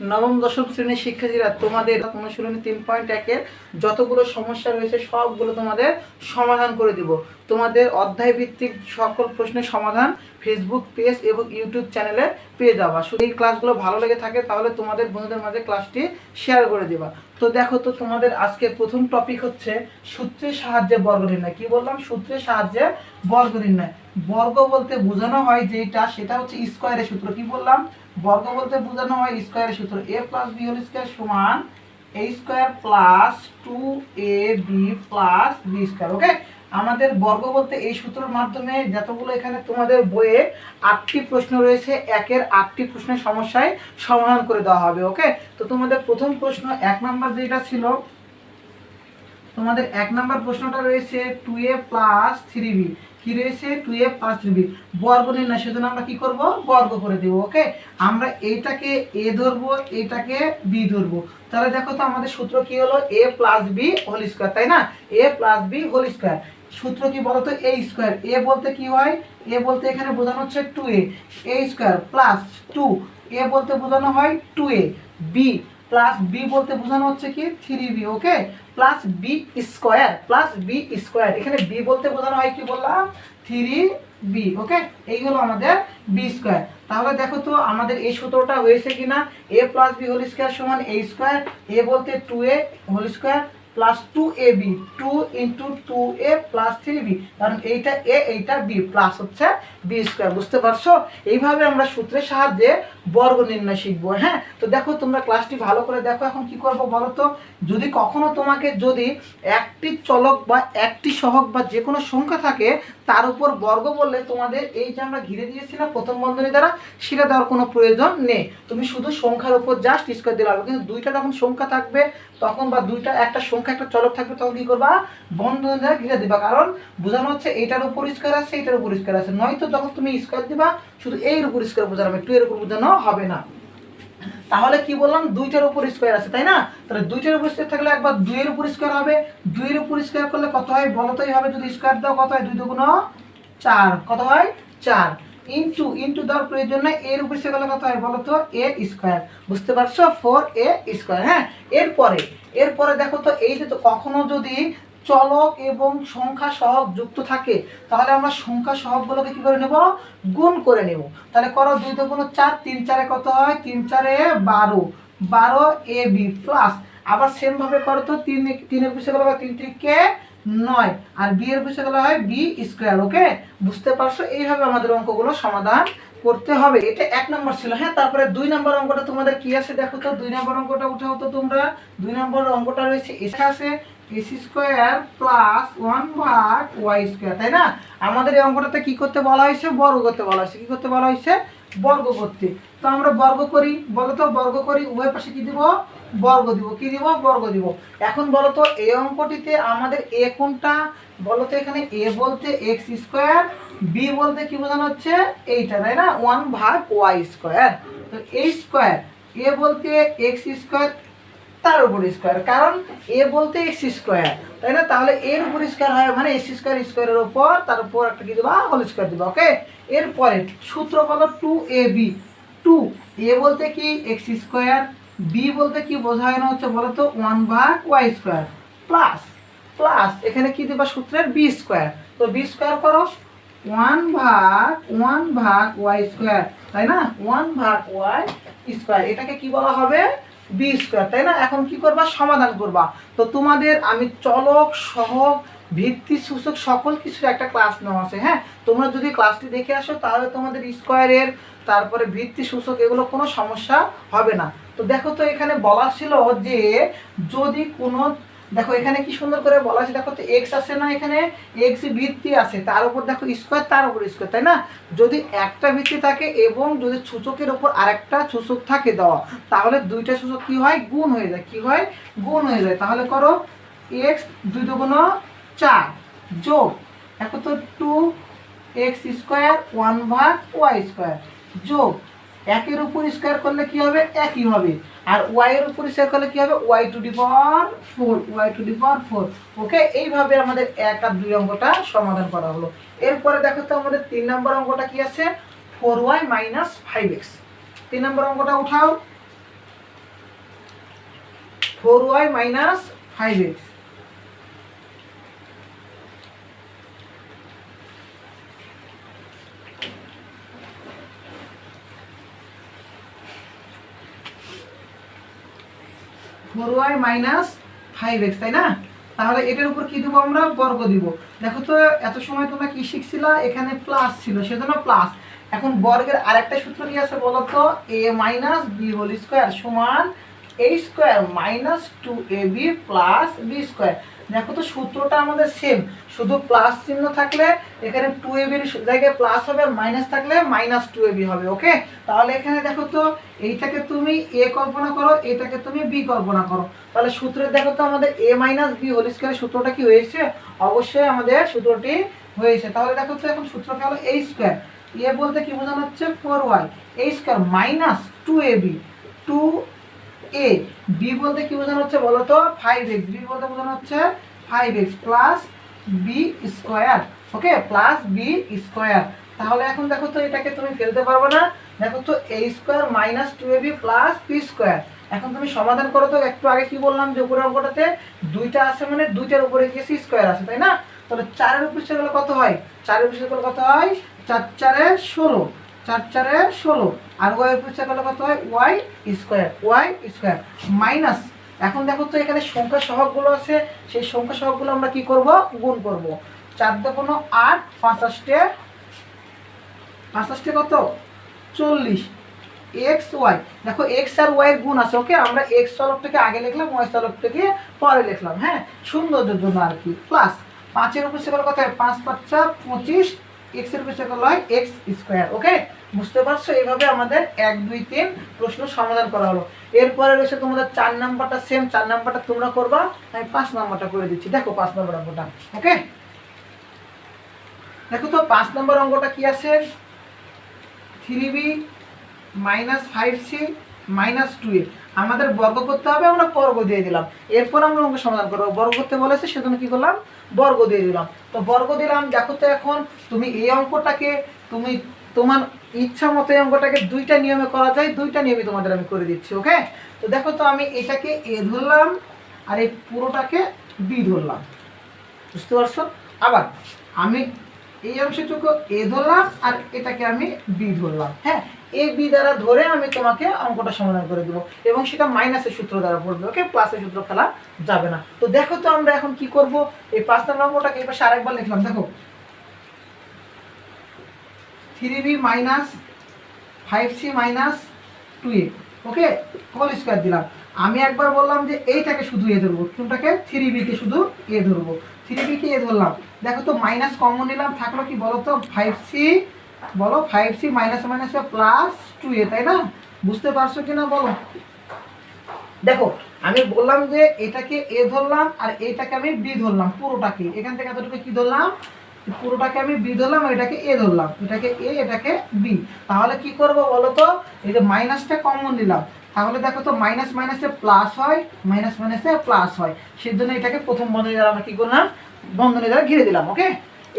নবম, দশম শ্রেণির শিক্ষার্থীরা তোমাদের অনুশীলনী তিন পয়েন্ট একের যতগুলো সমস্যা রয়েছে সবগুলো তোমাদের সমাধান করে দিব। তোমাদের অধ্যায় ভিত্তিক সকল প্রশ্নের সমাধান ফেসবুক পেজ এবং ইউটিউব চ্যানেলে পেয়ে যাবা। শুধু এই ক্লাসগুলো ভালো লেগে থাকে তাহলে তোমাদের বন্ধুদের মাঝে ক্লাসটি শেয়ার করে দিবা। তো দেখো তো তোমাদের আজকে প্রথম টপিক হচ্ছে সূত্রের সাহায্যে বর্গ নির্ণয় কি বললাম? সূত্রের সাহায্যে বর্গ নির্ণয় বর্গ বলতে বোঝানো হয় যেটা, সেটা হচ্ছে স্কোয়ারের সূত্র। কি বললাম? বর্গ বলতে বোঝানো হয় স্কোয়ারের সূত্র। A plus B whole square সমান A square plus two A B plus B square okay আমাদের বর্গ বলতে এই সূত্রের মাধ্যমে যতগুলো এখানে তোমাদের বইয়ে আটটি প্রশ্ন রয়েছে, একের আটটি প্রশ্নের সমস্যায় সমাধান করে দেওয়া হবে ওকে তো তোমাদের প্রথম প্রশ্ন এক নাম্বার যেটা ছিল, তোমাদের এক নাম্বার প্রশ্নটা রয়েছে two A plus three B কি রয়েছে? টু এ থ্রি বি বর্গ নির্ণয় সেজন্য আমরা কি করব? বর্গ করে দেবো ওকে আমরা এইটাকে এ ধরবো, এইটাকে বি ধরবো। তাহলে দেখো তো আমাদের সূত্র কি হলো? A plus B whole square তাই না? A plus B whole square সূত্র কি বলতো? এ স্কোয়ার এ বলতে কি হয়? এ বলতে এখানে বোঝানো হচ্ছে two A square plus two A বলতে বোঝানো হয় two A B plus B বলতে বোঝানো হচ্ছে কি? Three B okay plus B square plus B square এখানে বি বলতে বোঝানো হয় কি বললাম? থ্রি বি ওকে এই হলো আমাদের বি স্কোয়ার তাহলে দেখো তো আমাদের এই সূত্রটা হয়েছে কিনা? A plus B whole square সমান এ স্কোয়ার এ বলতে two A whole square plus two A B two into two A plus three B কারণ এইটা এ এইটা বি প্লাস হচ্ছে বি স্কোয়ার বুঝতে পারছ? এইভাবে আমরা সূত্রের সাহায্যে বর্গ নির্ণয় শিখব হ্যাঁ? তো দেখো, তোমরা ক্লাসটি ভালো করে দেখো, এখন কি করব বলো তো? যদি কখনো তোমাকে যদি একটি চলক বা একটি সহক বা যে কোনো সংখ্যা থাকে, তার উপর বর্গ বললে তোমাদের এই যে আমরা ঘিরে দিয়েছি না প্রথম বন্ধনী দ্বারা, সেটা দেওয়ার কোনো প্রয়োজন নেই। তুমি শুধু সংখ্যার উপর জাস্ট স্কোয়ার দিলে হবে, কিন্তু দুইটা যখন সংখ্যা থাকবে, তখন বা দুইটা, একটা সংখ্যা একটা চলক থাকবে, তখন কি করবা? বন্ধনী দ্বারা ঘিরে দিবা। কারণ বোঝানো হচ্ছে এইটার উপর স্কোয়ার আছে, এইটার উপর স্কোয়ার আছে। নয়তো যখন তুমি স্কোয়ার দিবা, শুধু এর উপর স্কোয়ার বোঝানো হবে টু এর উপর বোঝানো হবে না। তাহলে কি বললাম? দুইটার উপর স্কোয়ার আছে, তাই না? তাহলে দুইটার উপর স্কোয়ার থাকলে একবার দুইয়ের উপর স্কোয়ার হবে। দুইয়ের উপর স্কোয়ার করলে কত হয়? বলতেই হবে যদি স্কোয়ার দাও কত হয়? দুই দুগুণ চার। কত হয়? চার। ইন্টু ইন্টু দেওয়ার প্রয়োজন নাই এর উপর করলে কত হয় বলো তো? এ স্কোয়ার বুঝতে পারছ? ফোর এ স্কোয়ার হ্যাঁ? এরপরে এরপরে দেখো তো, এই যে তো কখনো যদি চলক এবং সংখ্যা সহগ যুক্ত থাকে, তাহলে আমরা সংখ্যা সহগগুলোকে কি করে নেব? গুণ করে নেব। তাহলে করো দুই দুগুণ চার, তিন চারে কত হয়? তিন চারে বারো। বারো এ বি প্লাস আবার সেম ভাবে করো তো, তিন, তিনের পিছিয়ে গেলে তিন, তিনকে নয়। আর বি এর পিছিয়ে গেলে হয় বি স্কোয়ার ওকে বুঝতে পারছ? এইভাবে আমাদের অঙ্কগুলো সমাধান করতে হবে। এটা এক নম্বর ছিল হ্যাঁ? তারপরে দুই নম্বর অঙ্কটা তোমাদের কি আছে দেখো তো? দুই নম্বর অঙ্কটা উঠাও তো তোমরা। দুই নম্বর অঙ্কটা রয়েছে, এসে আছে এস স্কোয়ার প্লাস ওয়ান ভাগ ওয়াই স্কোয়ার তাই না? আমাদের এই অঙ্কটাতে কি করতে বলা হয়েছে? বর্গ করতে বলা হয়েছে। কি করতে বলা হয়েছে? বর্গ করতে। তো আমরা বর্গ করি, বলো তো? বর্গ করি, উভয় পাশে কি দিব? বর্গ দিব। কি দিব? বর্গ দিব। এখন বলো তো এই অঙ্কটিতে আমাদের এ কোনটা? বলো তো এখানে এ বলতে এক্স স্কোয়ার বি বলতে কি বোঝানো হচ্ছে? এইটা, তাই না? ওয়ান ভাগ ওয়াই স্কোয়ার তো এই স্কোয়ার এ বলতে এক্স স্কোয়ার তার উপর স্কোয়ার কারণ এ বলতে এক্স স্কোয়ার তাই না? তাহলে এর উপর স্কোয়ার হয় মানে এক্স স্কোয়ার স্কোয়ারের উপর, তার উপর একটা কি দেবা? হোল স্কোয়ার দেবা ওকে এরপরে সূত্র বলো two A B two A বলতে কি? এক্স স্কোয়ার বি বলতে কি বোঝানো হচ্ছে বলো তো ওয়ান ভাগ ওয়াই স্কোয়ার প্লাস প্লাস এখানে কি দেবা সূত্রের বি স্কোয়ার তো বি স্কোয়ার করো ওয়ান ভাগ ওয়ান ভাগ ওয়াই স্কোয়ার তাই না? ওয়ান ভাগ ওয়াই স্কোয়ার এটাকে কি বলা হবে? বি স্কোয়ার তাই না? এখন কি করবা? সমাধান করবা। তো তোমাদের আমি চলক সহগ ভিত্তি, সূচক, সকল কিছুর একটা ক্লাস নেওয়া আছে হ্যাঁ? তোমরা যদি ক্লাসটি দেখে আসো, তাহলে তোমাদের স্কোয়ারের তারপরে ভিত্তি, সূচক, এগুলো কোনো সমস্যা হবে না। তো দেখো তো এখানে বলা ছিল যে যদি কোনো, দেখো এখানে কি সুন্দর করে বলা আছে, দেখো তো এক্স আছে না এখানে এক্স ভিত্তি আছে, তার উপর দেখো স্কোয়ার তার উপর স্কোয়ার তাই না? যদি একটা ভিত্তি থাকে এবং যদি সূচকের উপর আরেকটা সূচক থাকে দেওয়া, তাহলে দুইটা সূচক কি হয়? গুণ হয়ে যায়। কি হয়? গুণ হয়ে যায়। তাহলে করো এক্স দুই দুগুণ চার যোগ এখন তো টু এক্স স্কোয়ার ওয়ান ভাগ ওয়াই স্কোয়ার যোগ একের উপর স্কোয়ার করলে কি হবে? একই হবে। আর ওয়াই এর উপর স্কোয়ার করলে কি হবে? Y to the power four Y to the power four okay এইভাবে আমাদের এক আর দুই অঙ্কটা সমাধান করা হলো। এরপরে দেখো তো আমাদের তিন নম্বর অঙ্কটা কি আছে? Four Y minus five X তিন নম্বর অঙ্কটা উঠাও। Four Y minus five X four Y minus five X, তাই না? তাহলে এটার উপর কি দেবো আমরা? বর্গ দিব। দেখো তো, এত সময় তোমরা কি শিখছিলা? এখানে প্লাস ছিল, সেজন্য প্লাস এখন বর্গের আরেকটা সূত্র কি আছে বলো তো? A minus B whole square সমান A square minus two A B plus B square দেখো তো সূত্রটা আমাদের সেম শুধু প্লাস চিহ্ন থাকলে এখানে টু এ বির জায়গায় প্লাস হবে আর মাইনাস থাকলে মাইনাস টু এ বি হবে ওকে তাহলে এখানে দেখো তো এইটাকে তুমি এ কল্পনা করো, এটাকে তুমি বি কল্পনা করো। তাহলে সূত্রে দেখো তো আমাদের এ মাইনাস বি হোল স্কোয়ারের সূত্রটা কি হয়েছে? অবশ্যই আমাদের সূত্রটি হয়েছে। তাহলে দেখো তো এখন সূত্রটা হলো? এই স্কোয়ার এ বলতে কি বোঝানো হচ্ছে ফোর ওয়াই এই square minus two A B two A B বলতে কি বোঝানো হচ্ছে বলো তো ফাইভ এক্স বি বলতে বোঝানো হচ্ছে five X plus B square okay plus B square তাহলে এখন দেখো তো এটাকে তুমি ফেলতে পারবে না। দেখো তো A square minus two A B plus B square এখন তুমি সমাধান করো তো, একটু আগে কি বললাম যে উপরের অঙ্কটাতে দুইটা আছে মানে দুইটার উপরে গিয়ে সি স্কোয়ার আছে, তাই না? তাহলে চারের উপর গেলে কত হয়? চারের উপর গেলে কত হয়? চার, চারে ষোলো। চার চারে ষোলো। আর ওয়াই উপর গেলে কত হয়? Y square Y square minus এখন দেখো তো এখানে সংখ্যা সহগগুলো আছে, সেই সংখ্যা সহগগুলো আমরা কি করব? গুণ করব। চার কোনো আট পাঁচাশটে পাঁচাশটে কত? চল্লিশ। এক্স ওয়াই দেখো এক্স আর ওয়াই গুণ আছে ওকে আমরা এক্স চলকটাকে আগে লিখলাম ওয়াই চলকটাকে পরে লিখলাম হ্যাঁ? সৌন্দর্যের জন্য আর কি। প্লাস পাঁচের উপর সেগুলো কত হয়? পাঁচ পাঁচটা পঁচিশ এক্সের উপর সেগুলো হয় এক্স স্কোয়ার ওকে বুঝতে পারছ? এইভাবে আমাদের এক, দুই, তিন প্রশ্ন সমাধান করা হলো। এরপরে রয়েছে তোমাদের চার নাম্বারটা সেম চার নাম্বারটা তোমরা করবা, আমি পাঁচ নাম্বারটা করে দিচ্ছি। দেখো পাঁচ নাম্বার অঙ্কটা ওকে দেখো তো, পাঁচ নম্বর অঙ্কটা কি আছে? Three B minus five C minus two A আমাদের বর্গ করতে হবে, আমরা বর্গ দিয়ে দিলাম। এরপর আমরা অঙ্ক সমাধান করব। বর্গ করতে বলেছে, সেজন্য কি করলাম? বর্গ দিয়ে দিলাম। তো বর্গ দিলাম, দেখো তো এখন তুমি এই অঙ্কটাকে, তুমি তোমার ইচ্ছা মতো এই অঙ্কটাকে দুইটা নিয়মে করা যায়, দুইটা নিয়মে তোমাদের আমি করে দিচ্ছি ওকে তো দেখো তো আমি এটাকে এ ধরলাম, আর এই পুরোটাকে বি ধরলাম। বুঝতে পারছ? আবার আমি এই অংশটুকু এ ধরলাম আর এটাকে আমি বি ধরলাম হ্যাঁ? এ, বি দ্বারা ধরে আমি তোমাকে অঙ্কটা সমাধান করে দেবো এবং সেটা মাইনাসের সূত্র দ্বারা পড়বে ওকে প্লাসের সূত্র ফেলা যাবে না। তো দেখো তো আমরা এখন কি করব? এই পাঁচ নম্বর অঙ্কটাকে এবার পাশে আরেকবার লিখলাম, দেখো। Three B minus five C minus two A okay whole square দিলাম। আমি একবার বললাম যে এইটাকে শুধু এ ধরবো, কোনটাকে? থ্রি বিকে শুধু এ ধরবো। থ্রি বিকে এ ধরলাম। দেখো তো মাইনাস কমন নিলাম, থাকল কি বলো তো ফাইভ সি বলো five C minus minus plus two A তাই না? বুঝতে পারছ কি না বলো? দেখো, আমি বললাম যে এটাকে এ ধরলাম আর এটাকে আমি বি ধরলাম, পুরোটাকে। এখান থেকে এতটুকু কি ধরলাম? পুরোটাকে আমি বি ধরলাম এটাকে এ ধরলাম। এটাকে এ এটাকে বি তাহলে কি করব বলো তো? এই যে মাইনাসটা কমন নিলাম। তাহলে দেখো তো মাইনাস মাইনাসে প্লাস হয় মাইনাস মাইনাসে প্লাস হয়। সেজন্য এটাকে প্রথম বন্ধনী দ্বারা আমরা কি করলাম? বন্ধনী দ্বারা ঘিরে দিলাম ওকে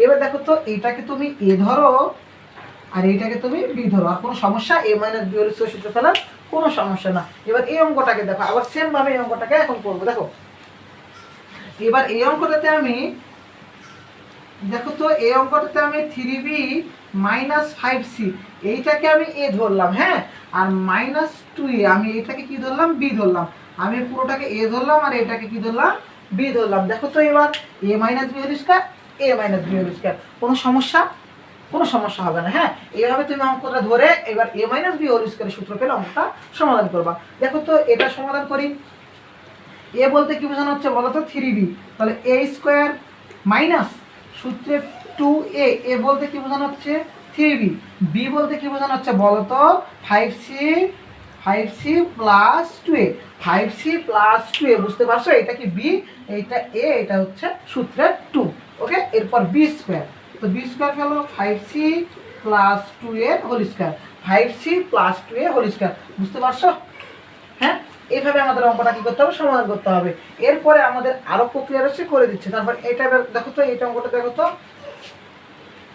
এবার দেখো তো এটাকে তুমি এ ধরো, আর এইটাকে তুমি বি ধরো। আর কোনো সমস্যা? এ মাইনাস বি হলে সূত্র ফেলার কোনো সমস্যা না। এবার এই অঙ্কটাকে দেখো, আবার সেম ভাবে এই অঙ্কটাকে এখন করব, দেখো। এবার এই অঙ্কটাতে আমি, দেখো তো এই অঙ্কটাতে আমি three B minus five C এইটাকে আমি এ ধরলাম হ্যাঁ? আর মাইনাস টু এ আমি এটাকে কি ধরলাম? বি ধরলাম। আমি পুরোটাকে এ ধরলাম আর এটাকে কি ধরলাম? বি ধরলাম। দেখো তো এবার A minus B whole square A minus B whole square কোনো সমস্যা? কোনো সমস্যা হবে না হ্যাঁ? এইভাবে তুমি অঙ্কটা ধরে এবার এ মাইনাস বি হোল স্কোয়ারের সূত্র পেলে অঙ্কটা সমাধান করবা। দেখো তো এটা সমাধান করি। এ বলতে কি বোঝানো হচ্ছে বলো তো থ্রি বি তাহলে এ স্কোয়ার মাইনাস সূত্রে টু এ এ বলতে কি বোঝানো হচ্ছে? থ্রি বি বি বলতে কি বোঝানো হচ্ছে বলো তো five C five C plus two A five C plus two A বুঝতে পারছ? এটা কি বি এইটা এ এটা হচ্ছে সূত্রের টু ওকে এরপর বি স্কোয়ার তো বি স্কোয়ার হলো? Five C plus two A whole square five C plus two A whole square বুঝতে পারছ? হ্যাঁ? এইভাবে আমাদের অঙ্কটা কি করতে হবে? সমাধান করতে হবে। এরপরে আমাদের আরও প্রক্রিয়া রয়েছে, করে দিচ্ছে। তারপর এটা দেখো তো, এইটা অঙ্কটা দেখো তো।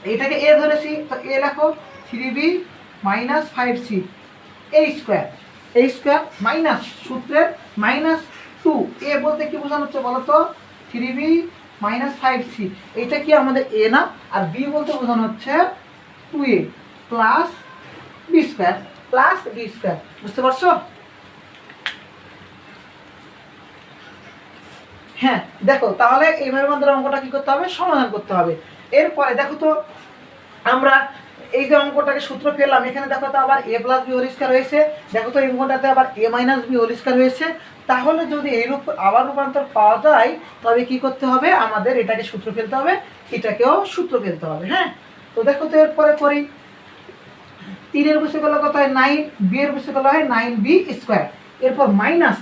এইটাকে এ ধরেছি, তো এ লেখো three B minus five C এই স্কোয়ার এই স্কোয়ার মাইনাস সূত্রের মাইনাস টু। এ বলতে কি বোঝানো হচ্ছে বলো তো? Three B minus five C এটা কি আমাদের এ না? আর বি বলতে বোঝানো হচ্ছে two A plus B square, plus B square, বুঝতে পারছ? হ্যাঁ দেখো, তাহলে এইভাবে আমাদের অঙ্কটা কি করতে হবে? সমাধান করতে হবে। এরপরে দেখো তো, আমরা এই যে অঙ্কটাকে সূত্র পেলাম, এখানে দেখো তো আবার A plus B whole square হয়েছে। দেখো তো এই অঙ্কটাতে আবার A minus B whole square হয়েছে। তাহলে যদি এই রূপ আবার রূপান্তর পাওয়া যায়, তবে কি করতে হবে? আমাদের এটাকে সূত্র ফেলতে হবে, এটাকেও সূত্র ফেলতে হবে হ্যাঁ? তো দেখো তো এরপরে করি। তিনের বসে গেলে কত হয়? নাইন বি এর বসে গেলে হয় নাইন বি স্কোয়ার এরপর মাইনাস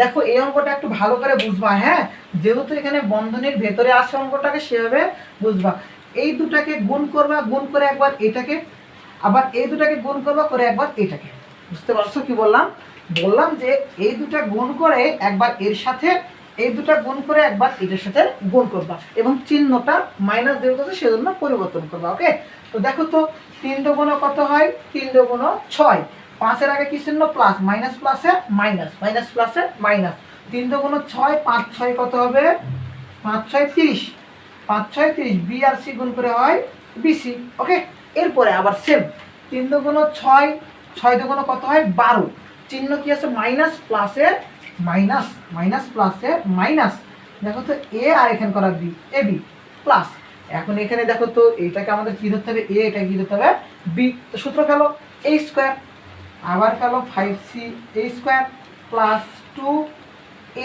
দেখো, এই অঙ্কটা একটু ভালো করে বুঝবা হ্যাঁ? যেহেতু এখানে বন্ধনীর ভেতরে আছে অঙ্কটাকে, সেভাবে বুঝবা। এই দুটাকে গুণ করবা, গুণ করে একবার এটাকে, আবার এই দুটাকে গুণ করবা, করে একবার এটাকে। বুঝতে পারছ কি বললাম? বললাম যে এই দুটা গুণ করে একবার এর সাথে, এই দুটা গুণ করে একবার এটার সাথে গুণ করবা এবং চিহ্নটা মাইনাস যেহেতু আছে, সেজন্য পরিবর্তন করবা ওকে তো দেখো তো, তিন দুগুণ কত হয়? তিন দুগুণ ছয়। পাঁচের আগে কি চিহ্ন প্লাস, মাইনাস প্লাসে মাইনাস মাইনাস প্লাসে মাইনাস। তিন দুগুণ ছয়, পাঁচ ছয় কত হবে? পাঁচ ছয় তিরিশ। পাঁচ ছয় তিরিশ, বি আর সি গুণ করে হয় বিসি ওকে? এরপরে আবার সেম তিন দুগুণ ছয় ছয় দুগুণ কত হয়? বারো। চিহ্ন কি আছে? মাইনাস প্লাসে মাইনাস মাইনাস প্লাসে মাইনাস। দেখো তো, এ আর এখানে করা বি, এ বি, প্লাস। এখন এখানে দেখো তো, এটাকে আমাদের কি ধরতে হবে? এ এটা কি ধরতে হবে? বি। তো সূত্র ফেলো, এ স্কোয়ার। আবার ফেলো five C A square plus two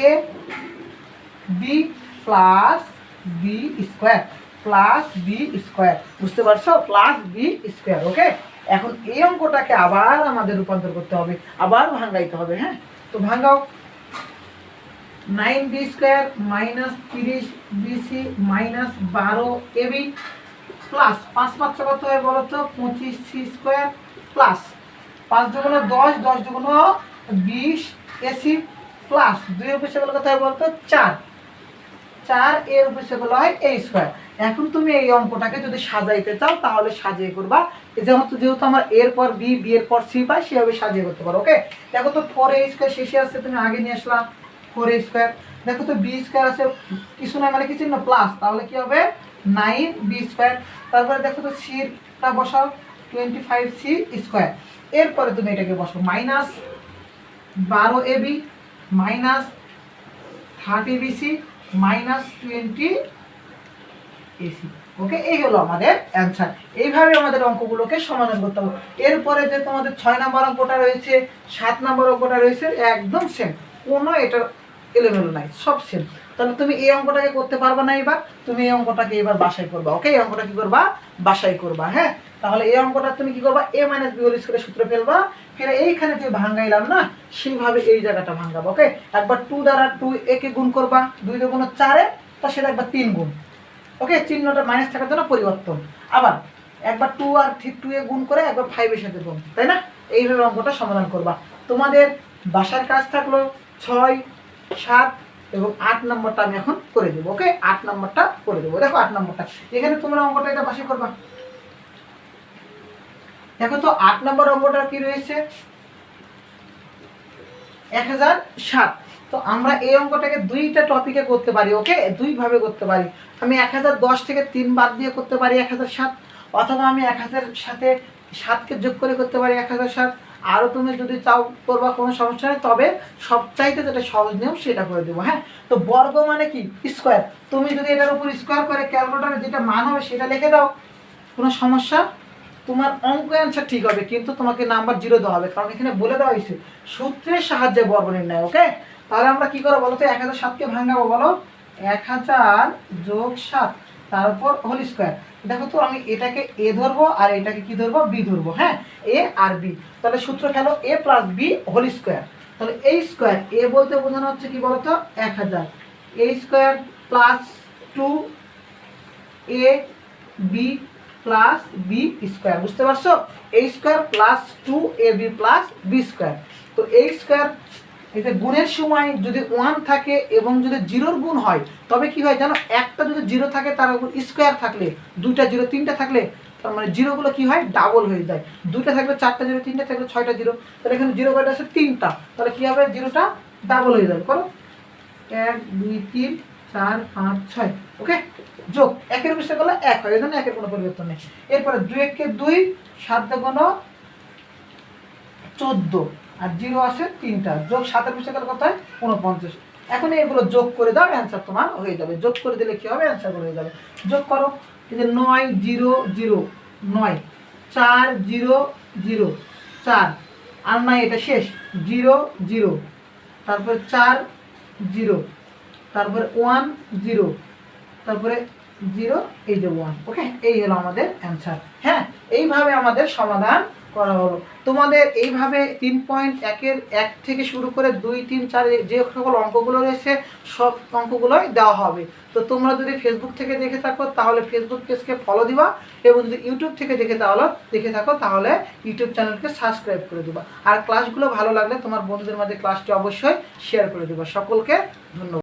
A B plus B square plus B square বুঝতে পারছ? প্লাস বি স্কোয়ার ওকে এখন এই অঙ্কটাকে আবার আমাদের রূপান্তর করতে হবে, আবার ভাঙাইতে হবে হ্যাঁ? তো ভাঙাও নাইন বি স্কোয়ার মাইনাস তিরিশ বিসি মাইনাস বারো এবি প্লাস পাঁচ পাঁচ কত হয় বলো তো? পঁচিশ সি স্কোয়ার প্লাস পাঁচ দুগুণ দশ দশ দুগুণ বিশ, এসি প্লাস দুই অফিসে গেলে কত বলতো? চার। চার এর গেলে হয় এই স্কোয়ার এখন তুমি এই অঙ্কটাকে যদি সাজাইতে চাও, তাহলে সাজিয়ে করবা। যেহেতু যেহেতু আমার এর পর বি বি এর পর সি পাই, সেভাবে সাজিয়ে করতে পারো ওকে দেখো তো ফোর এ স্কোয়ার শেষে আসছে তুমি আগে নিয়ে আসলাম ফোর এ স্কোয়ার দেখো তো বি স্কোয়ার আছে, কিছু না মানে কি চিহ্ন? প্লাস তাহলে কি হবে? নাইন বি স্কোয়ার তারপরে দেখো তো সিটা বসাও। টোয়েন্টি ফাইভ সি স্কোয়ার এরপরে তুমি এটাকে বসো মাইনাস বারো A B minus thirty BC minus twenty AC okay এই হলো আমাদের অ্যান্সার এইভাবে আমাদের অঙ্কগুলোকে সমাধান করতে হবে। এরপরে যে তোমাদের ছয় নম্বর অঙ্কটা রয়েছে, সাত নম্বর অঙ্কটা রয়েছে, একদম সেম কোনো এটার এলোমেলো নাই, সব সেম তাহলে তুমি এই অঙ্কটাকে করতে পারবা না এবার, তুমি এই অঙ্কটাকে এবার বাসায় করবা ওকে এই অঙ্কটা কি করবা? বাসায় করবা হ্যাঁ? তাহলে এই অঙ্কটা তুমি কি করবা? এ মাইনাস বি হোল স্কোয়ারের সূত্র ফেলবা, ফেলে এইখানে যে ভাঙ্গাইলাম না, সেইভাবে এই জায়গাটা ভাঙাবো ওকে একবার টু দ্বারা টু একে গুণ করবা, দুই দুগুণ চারে তার সাথে একবার তিন গুণ ওকে চিহ্নটা মাইনাস থাকার জন্য পরিবর্তন। আবার একবার টু আর থ্রি টু এ গুণ করে একবার ফাইভের সাথে গুণ, তাই না? এইভাবে অঙ্কটা সমাধান করবা। তোমাদের বাসার কাজ থাকল ছয়, সাত এবং আট নম্বরটা আমি এখন করে দেবো, ওকে? আট নম্বরটা করে দেবো। দেখো আট নম্বরটা। এখানে তোমরা অঙ্কটা এটা বাসায় করবা। দেখো তো, আট নম্বর অঙ্কটা কি রয়েছে? এক হাজার সাত। তো আমরা এই অঙ্কটাকে দুইটা টপিকে করতে পারি, ওকে? দুইভাবে করতে পারি। আমি এক হাজার দশ থেকে তিন বাদ দিয়ে করতে পারি এক হাজার সাত, অথবা আমি এক হাজার সাথে সাতকে যোগ করে করতে পারি এক হাজার সাত। আরও তুমি যদি চাও করবা, কোনো সমস্যা নেই। তবে সবচাইতে যেটা সহজ নিয়ম সেটা করে দেবো হ্যাঁ? তো বর্গ মানে কি? স্কোয়ার তুমি যদি এটার উপর স্কোয়ার করে ক্যালকুলেটারে যেটা মান হবে সেটা লিখে দাও। কোনো সমস্যা? তোমার অঙ্ক অ্যান্সার ঠিক হবে, কিন্তু তোমাকে নাম্বার জিরো দেওয়া হবে, কারণ এখানে বলে দেওয়া হয়েছে, সূত্রের সাহায্যে বর্গ নির্ণয় ওকে তাহলে আমরা কি করব বলো তো? এক হাজার সাতকে ভাঙাবো, বলো? এক হাজার যোগ সাত। তার উপর হোল স্কোয়ার দেখো তো, আমি এটাকে এ ধরবো আর এটাকে কি ধরবো? বি ধরবো হ্যাঁ? এ আর বি তাহলে সূত্র খেলো A plus B whole square তাহলে এই স্কোয়ার এ বলতে বোঝানো হচ্ছে কি বলতো? এক হাজার। A square plus two A B plus B square বুঝতে পারছ? A square plus two A B plus B square তো এই স্কোয়ার এতে গুণের সময় যদি ওয়ান থাকে এবং যদি জিরোর গুণ হয়, তবে কি হয় জানো? একটা যদি জিরো থাকে, তার উপর স্কোয়ার থাকলে, দুইটা জিরো, তিনটা থাকলে, তার মানে জিরোগুলো কি হয়? ডাবল হয়ে যায়। দুইটা থাকলে চারটা জিরো, তিনটা থাকলে ছয়টা জিরো। তাহলে এখানে জিরো কয়টা আছে তিনটা। তাহলে কি হবে? জিরোটা ডাবল হয়ে যাবে। করো। এক, দুই, তিন, চার, পাঁচ, ছয়। ওকে? যোগ। একের বিষয় করলে এক হয়। এই জন্য একের কোনো পরিবর্তন নেই। এরপরে দুই একে দুই, সাত কোনো চোদ্দ। আর জিরো আছে তিনটা। যোগ সাতের করলে কত হয়? উনপঞ্চাশ এখন এগুলো যোগ করে দাও অ্যান্সার তোমার হয়ে যাবে। যোগ করে দিলে কী হবে? অ্যান্সার হয়ে যাবে। যোগ করো। এই যে নয়, জিরো জিরো, নয়, চার, জিরো জিরো, চার। আর নয়, এটা শেষ। Zero zero. তারপরে চার, জিরো। তারপরে ওয়ান জিরো। তারপরে জিরো, এই যে ওয়ান ওকে এই হলো আমাদের অ্যান্সার হ্যাঁ? এইভাবে আমাদের সমাধান করা হলো। তোমাদের এইভাবে তিন পয়েন্ট একের এক থেকে শুরু করে দুই, তিন, চার যে সকল অঙ্কগুলো রয়েছে, সব অঙ্কগুলোই দেওয়া হবে। তো তোমরা যদি ফেসবুক থেকে দেখে থাকো, তাহলে ফেসবুক পেজকে ফলো দিবা এবং যদি ইউটিউব থেকে দেখে তাহলে, দেখে থাকো, তাহলে ইউটিউব চ্যানেলকে সাবস্ক্রাইব করে দিবা। আর ক্লাসগুলো ভালো লাগলে তোমার বন্ধুদের মাঝে ক্লাসটি অবশ্যই শেয়ার করে দিবা। সকলকে ধন্যবাদ।